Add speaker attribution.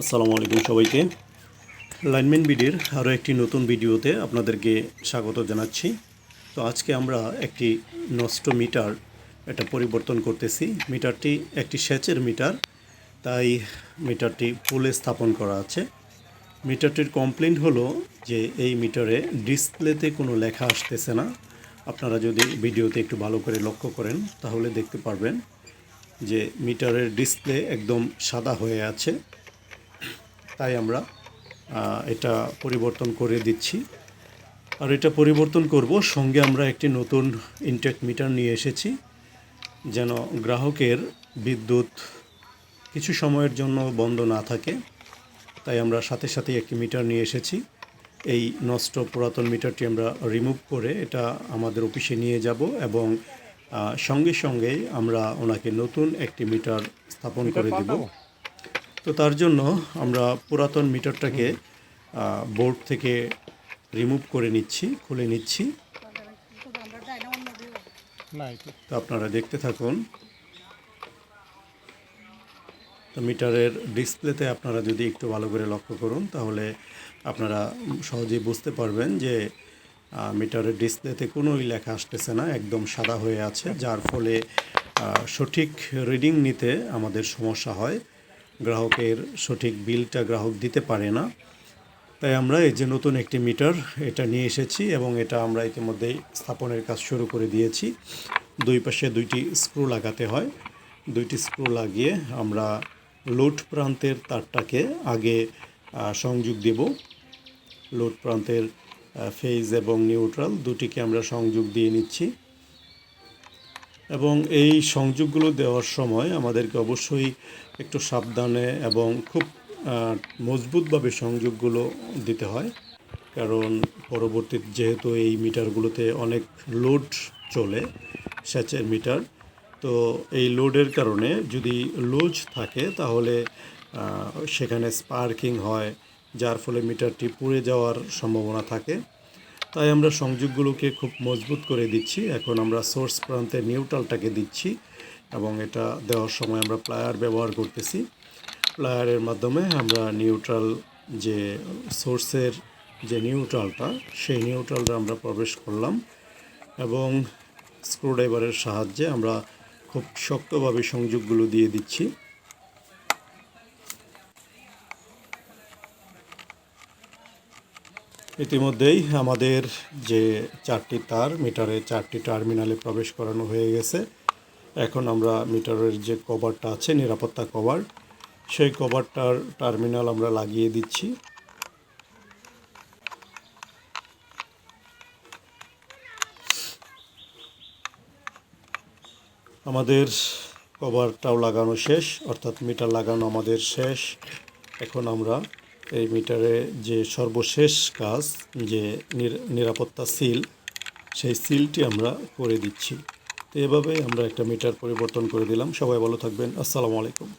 Speaker 1: আসসালামু আলাইকুম সবাইকে। লাইনম্যান বিডির আরও একটি নতুন ভিডিওতে আপনাদেরকে স্বাগত জানাচ্ছি। তো আজকে আমরা একটি নষ্ট মিটার এটা পরিবর্তন করতেছি। মিটারটি একটি সেচের মিটার, তাই মিটারটি পুলে স্থাপন করা আছে। মিটারটির কমপ্লেন হলো যে এই মিটারে ডিসপ্লেতে কোনো লেখা আসতেছে না। আপনারা যদি ভিডিওতে একটু ভালো করে লক্ষ্য করেন, তাহলে দেখতে পারবেন যে মিটারের ডিসপ্লে একদম সাদা হয়ে আছে। তাই আমরা এটা পরিবর্তন করে দিচ্ছি। আর এটা পরিবর্তন করব সঙ্গে আমরা একটি নতুন ইনটেক মিটার নিয়ে এসেছি যেন গ্রাহকের বিদ্যুৎ কিছু সময়ের জন্য বন্ধ না থাকে। তাই আমরা সাথে সাথে একটি মিটার নিয়ে এসেছি। এই নষ্ট পুরাতন মিটারটি আমরা রিমুভ করে এটা আমাদের অফিসে নিয়ে যাব এবং সঙ্গে সঙ্গেই আমরা ওনাকে নতুন একটি মিটার স্থাপন করে দেব। তো তার জন্য আমরা পুরাতন মিটারটাকে বোর্ড থেকে রিমুভ করে নিচ্ছি খুলে নিচ্ছি। তো আপনারা দেখতে থাকুন। তো মিটারের ডিসপ্লেতে আপনারা যদি একটু ভালো করে লক্ষ্য করুন তাহলে আপনারা সহজেই বুঝতে পারবেন যে মিটারের ডিসপ্লেতে কোনোই লেখা আসতেছে না একদম সাদা হয়ে আছে যার ফলে সঠিক রিডিং নিতে আমাদের সমস্যা হয়। গ্রাহকের সঠিক বিলটা গ্রাহক দিতে পারে না। তাই আমরা এই যে নতুন একটি মিটার এটা নিয়ে এসেছি এবং এটা আমরা ইতিমধ্যেই স্থাপনের কাজ শুরু করে দিয়েছি। দুই পাশে দুইটি স্ক্রু লাগাতে হয়। দুইটি স্ক্রু লাগিয়ে আমরা লোড প্রান্তের তারটাকে আগে সংযোগ দেব। লোড প্রান্তের ফেজ এবং নিউট্রাল দুটিকে আমরা সংযোগ দিয়ে নিচ্ছি। এবং এই সংযোগগুলো দেওয়ার সময় আমাদেরকে অবশ্যই একটু সাবধানে এবং খুব মজবুতভাবে সংযোগগুলো দিতে হয়। কারণ পরবর্তী যেহেতু এই মিটারগুলোতে অনেক লোড চলে, সেচের মিটার, তো এই লোডের কারণে যদি লুজ থাকে তাহলে সেখানে স্পার্কিং হয়, যার ফলে মিটারটি পুড়ে যাওয়ার সম্ভাবনা থাকে। তাই আমরা সংযোগগুলোকে খুব মজবুত করে দিচ্ছি। এখন আমরা সোর্স প্রান্তে নিউট্রালটাকে দিচ্ছি এবং এটা দেওয়ার সময় আমরা প্লায়ার ব্যবহার করতেছি। প্লায়ারের মাধ্যমে আমরা নিউট্রাল যে সোর্সের যে নিউট্রালটা, সেই নিউট্রালটা আমরা প্রবেশ করলাম এবং স্ক্রুড্রাইভারের সাহায্যে আমরা খুব শক্তভাবে সংযোগগুলো দিয়ে দিচ্ছি। ইতিমধ্যেই আমাদের যে চারটি তার, মিটারে চারটি টার্মিনালে প্রবেশ করানো হয়ে গেছে। এখন আমরা মিটারের যে কভারটা আছে, নিরাপত্তা কভার, সেই কভারটার টার্মিনাল আমরা লাগিয়ে দিচ্ছি। আমাদের কভারটাও লাগানো শেষ, অর্থাৎ মিটার লাগানো আমাদের শেষ। এখন আমরা এই মিটারে যে সর্বশেষ কাজ, যে নির- নিরাপত্তা সিল, সেই সিলটি আমরা করে দিচ্ছি। তো এভাবেই আমরা একটা মিটার পরিবর্তন করে দিলাম। সবাই ভালো থাকবেন। আসসালামু আলাইকুম।